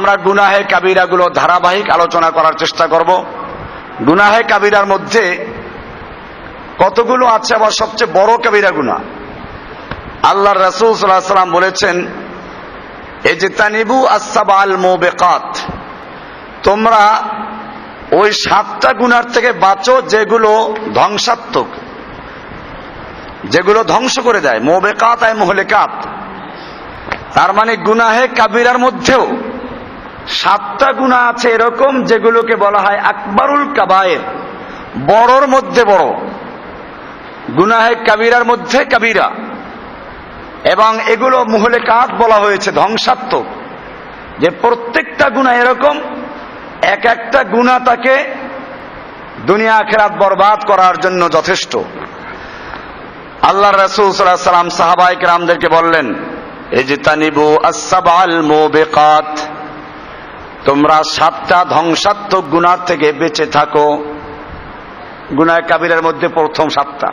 আমরা গুনাহে কাবিরাগুলো ধারাবাহিক আলোচনা করার চেষ্টা করব। গুনাহে কাবিরার মধ্যে কতগুলো আছে আবার সবচেয়ে বড় কাবিরা গুনা আল্লাহ রাসূল আলাইহি সাল্লাম বলেছেন এই যে তানিবু আসাবাল মোবেকাত তোমরা ওই সাতটা গুনার থেকে বাঁচো যেগুলো ধ্বংসাত্মক, যেগুলো ধ্বংস করে দেয়। মোবেকাত আয় মোহলেকাত। তার মানে গুনাহে কাবিরার মধ্যেও সাতটা গুণা আছে এরকম যেগুলোকে বলা হয় আকবরুল কাবায়ের। বড়র মধ্যে বড়। গুনাহে কাবিরার মধ্যে কাবিরা। এবং এগুলো মুহলে কাত বলা হয়েছে, ধ্বংসাত্মক। যে প্রত্যেকটা গুণা এরকম, এক একটা গুণা তাকে দুনিয়া খেরাত বরবাদ করার জন্য যথেষ্ট। আল্লাহ রসুল সাল্লাহ সাল্লাম সাহাবাইক রামদেরকে বললেন এই যে তানিবু আসাবাল মোবেকাত। তোমরা সাতটা ধ্বংসাত্মক গুণার থেকে বেঁচে থাকো। গুনায় কাবিরের মধ্যে প্রথম সাতটা।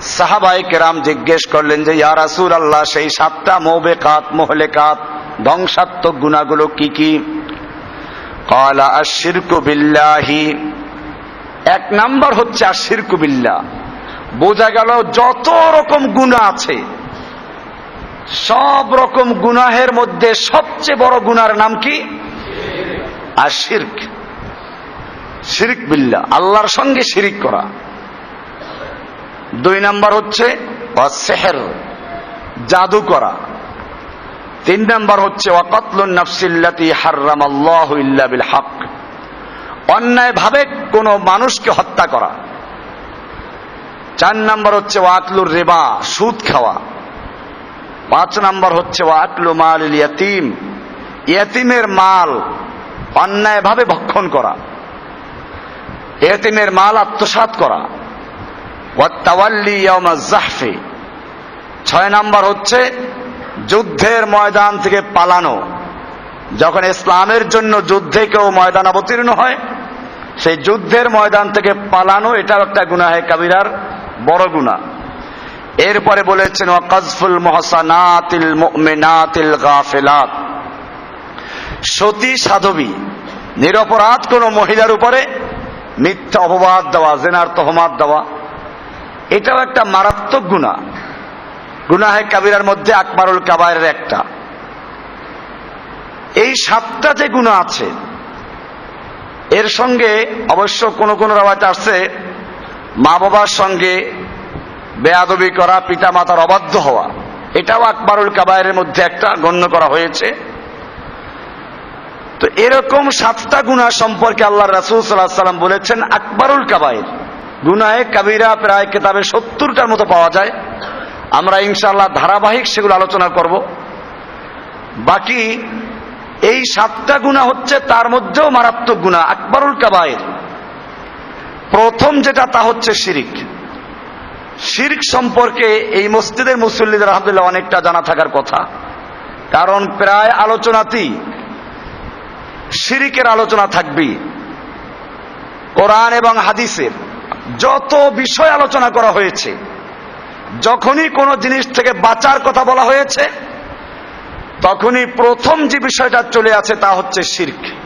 সাহাবাইকেরাম জিজ্ঞেস করলেন যে ইয়ারাসুল আল্লাহ সেই সাতটা মোবেকাত, মোহলেকাত, ধ্বংসাত্মক গুণাগুলো কি কি? কলা আশিরকু বিল্লাহি। এক নাম্বার হচ্ছে আশিরকু বিল্লাহ। বোঝা গেল যত রকম গুণা আছে সব রকম গুনাহের মধ্যে সবচেয়ে বড় গুনার নাম কি? আশিরক শিরিক। বিল্লা আল্লাহর সঙ্গে শিরিক করা। দুই নাম্বার হচ্ছে সেহের জাদু করা। তিন নাম্বার হচ্ছে ওয়াকাতলুন নাফসিল্লাতি হাররাম আল্লাহ বিল হক। অন্যায় ভাবে কোন মানুষকে হত্যা করা। চার নাম্বার হচ্ছে ওয়াকলুর রেবা, সুদ খাওয়া। পাঁচ নাম্বার হচ্ছে ওয়াকলু মাল ইয়াতিম। ইয়াতিমের মাল অন্যায়ভাবে ভক্ষণ করা। এতিমের মাল আত্মসাত করা। ওয়াত্তাওয়াল্লি ইয়াউমা জাহফি ছয় নাম্বার হচ্ছে, যুদ্ধের ময়দান থেকে পালানো। যখন ইসলামের জন্য যুদ্ধে কেউ ময়দান অবতীর্ণ হয়, সেই যুদ্ধের ময়দান থেকে পালানো, এটাও একটা গুনাহে কাবিরার বড় গুণা এরপরে বলেছেন ওয়াকাজফুল মহসানাতিল মুমিনাতিল গাফিলাত। সতী সাধবী, নিরপরাধ কোন মহিলার উপরে মিথ্যা অপবাদ দেওয়া, জেনার তহমাদ দেওয়া, এটাও একটা মারাত্মক গুণা। গুনাহে কাবিরার মধ্যে আকবরুল কাবায়ের একটা। এই সাতটা যে গুণা আছে, এর সঙ্গে অবশ্য কোন কোন রাবাত আসছে মা বাবার সঙ্গে বেয়াদবি করা পিতা মাতার অবাধ্য হওয়া। এটাও আকবরুল কাবায়ের মধ্যে একটা গণ্য করা হয়েছে। তো এরকম সাতটা গুণা সম্পর্কে আল্লাহ রাসুল সাল্লাহ সাল্লাম বলেছেন, আকবরুল কাবায়ের। গুনাহে কাবিরা প্রায় কেতাবে সত্তরটার মতো পাওয়া যায়। আমরা ইনশাল্লাহ ধারাবাহিক সেগুলো আলোচনা করব। বাকি এই সাতটা গুণা হচ্ছে তার মধ্যেও মারাত্মক গুণা আকবরুল কাবায়ের। প্রথম যেটা, তা হচ্ছে শিরিক। শিরিক সম্পর্কে এই মসজিদের মুসল্লিদের আলহামদুলিল্লাহ অনেকটা জানা থাকার কথা। কারণ প্রায় আলোচনাতেই শিরিকের আলোচনা থাকবে। কোরআন এবং হাদিসের যত বিষয় আলোচনা করা হয়েছে, যখনই কোনো জিনিস থেকে বাঁচার কথা বলা হয়েছে, তখনই প্রথম যে বিষয়টা চলে আছে তা হচ্ছে শির্ক।